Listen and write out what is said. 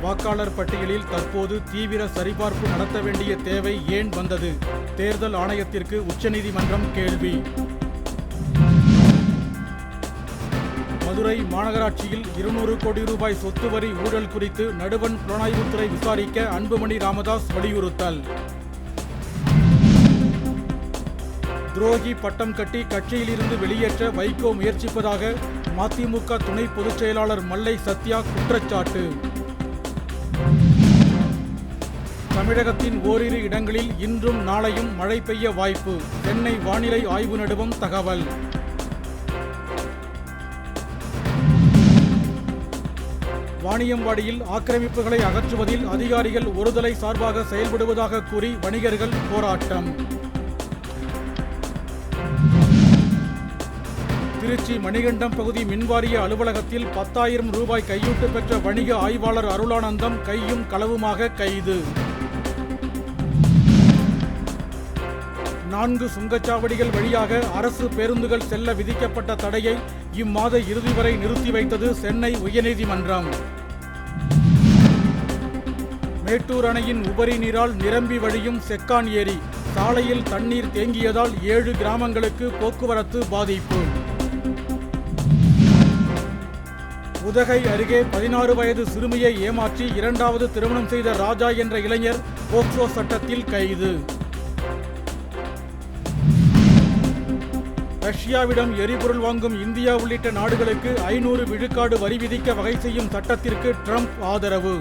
வாக்காளர் பட்டியலில் தற்போது தீவிர சரிபார்ப்பு நடத்த வேண்டிய தேவை ஏன் வந்தது? தேர்தல் ஆணையத்திற்கு உச்சநீதிமன்றம் கேள்வி. மதுரை மாநகராட்சியில் இருநூறு கோடி ரூபாய் சொத்து வரி ஊழல் குறித்து நடுவண் புலனாய்வுத்துறை விசாரிக்க அன்புமணி ராமதாஸ் வலியுறுத்தல். துரோகி பட்டம் கட்டி கட்சியிலிருந்து வெளியேற்ற வைகோ முயற்சிப்பதாக மதிமுக துணை பொதுச் செயலாளர் மல்லை சத்யா குற்றச்சாட்டு. தமிழகத்தின் ஓரிரு இடங்களில் இன்றும் நாளையும் மழை பெய்ய வாய்ப்பு. சென்னை வானிலை ஆய்வு நடுவம் தகவல். வாணியம்பாடியில் ஆக்கிரமிப்புகளை அகற்றுவதில் அதிகாரிகள் ஒருதலை சார்பாக செயல்படுவதாக கூறி வணிகர்கள் போராட்டம். திருச்சி மணிகண்டம் பகுதி மின்வாரிய அலுவலகத்தில் பத்தாயிரம் ரூபாய் கையூட்டு பெற்ற வணிக ஆய்வாளர் அருளானந்தம் கையும் களவுமாக கைது. நான்கு சுங்கச்சாவடிகள் வழியாக அரசு பேருந்துகள் செல்ல விதிக்கப்பட்ட தடையை இம்மாத இறுதி வரை நிறுத்தி வைத்தது சென்னை உயர்நீதிமன்றம். மேட்டூர் அணையின் உபரி நீரால் நிரம்பி வழியும் செக்கான் ஏரி. சாலையில் தண்ணீர் தேங்கியதால் ஏழு கிராமங்களுக்கு போக்குவரத்து பாதிப்பு. உதகை அருகே பதினாறு வயது சிறுமியை ஏமாற்றி இரண்டாவது திருமணம் செய்த ராஜா என்ற இளைஞர் போக்சோ சட்டத்தில் கைது. ரஷ்யாவிடம் எரிபொருள் வாங்கும் இந்தியா உள்ளிட்ட நாடுகளுக்கு ஐநூறு விழுக்காடு வரி விதிக்க வகை செய்யும் சட்டத்திற்கு ட்ரம்ப் ஆதரவு.